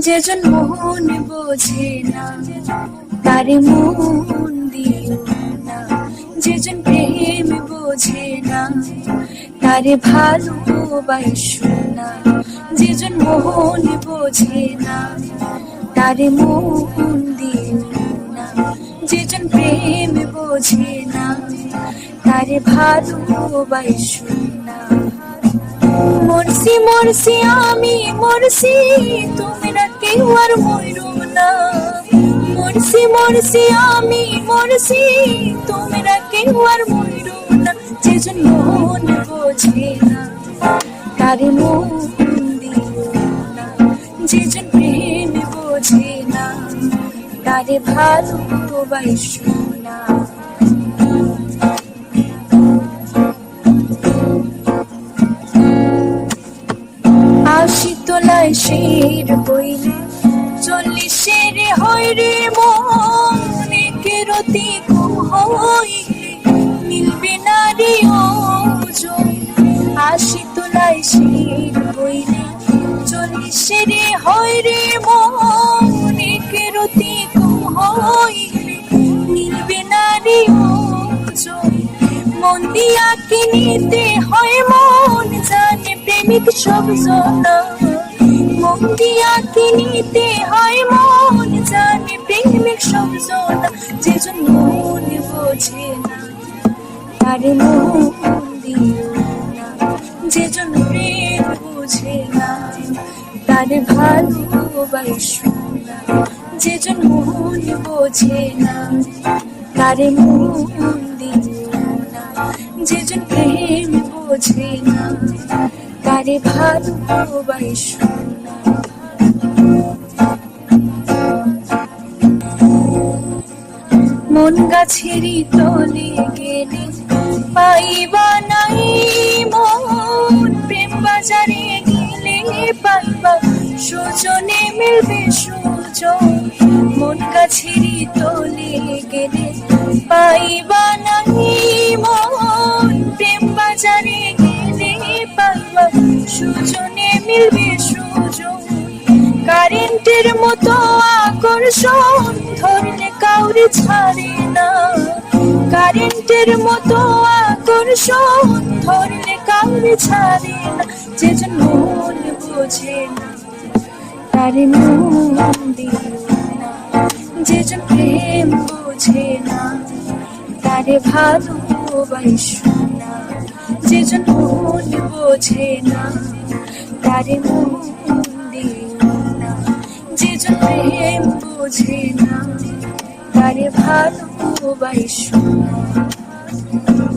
যেজন মোহন বোঝে না, তারে মন দিও না। যেজন প্রেম বোঝে না, তারে ভালোবাসো না। যেজন মোহন বোঝে না, তারে মন দিও না। যেজন প্রেম বোঝে না, তারে ভালোবাসো না। মরছি মরছি আমি, মরছি, তোমরা আর মরুম না। মরছি মরছি, আমি মরছি, তোমরা কেউ আর মরুম না? যেজন মন বোঝে না তারে মন দিও না। যেজন প্রেম বোঝে না তারে ভালোবাসো না। আশি তোলায় শের বইলে চল্লিশের হয় রে মনে কেরতি হইলে মিলবে না রে ওজন আশি তোলায় শের বইলে চল্লিশের হয় রে মনে কেরতি হইলে মিলবে না রে ওজন মন দিয়া কিনিতে হয় মন, জানে প্রেমিক সব জনা। মন দিয়া কিনিতে হয় তারে মন দিও না। যেজন প্রেম বোঝে না, তারে ভালোবাসো না যেজন মন বোঝে না, তারে মন দিও না। যেজন প্রেম বোঝে না, তারে ভালোবাসো না মন গাছেরই তলে গেলে পাইবা নাই মন, প্রেম বাজারে গেলে পাইবা। সুজনে মিলবে সুজন, মন গাছেরই তলে গেলে পাইবা নাই মন, প্রেম বাজারে গেলে পাইবা। সুজনে মিলবে সুজন, কারেন্টের মতো আকর্ষণ, ধরলে কাউরে ছাড়ে না। কারেন্টের মতো আকর্ষণ ধরলে কাউরে ছাড়ে না। যেজন মন বোঝে না, তারে মন দিও না। যেজন প্রেম বোঝে না, তারে ভালোবাসো না। যেজন মন বোঝে না, তারে মন দিও না। যেজন প্রেম বোঝে না, তারে ভালোবাসো না।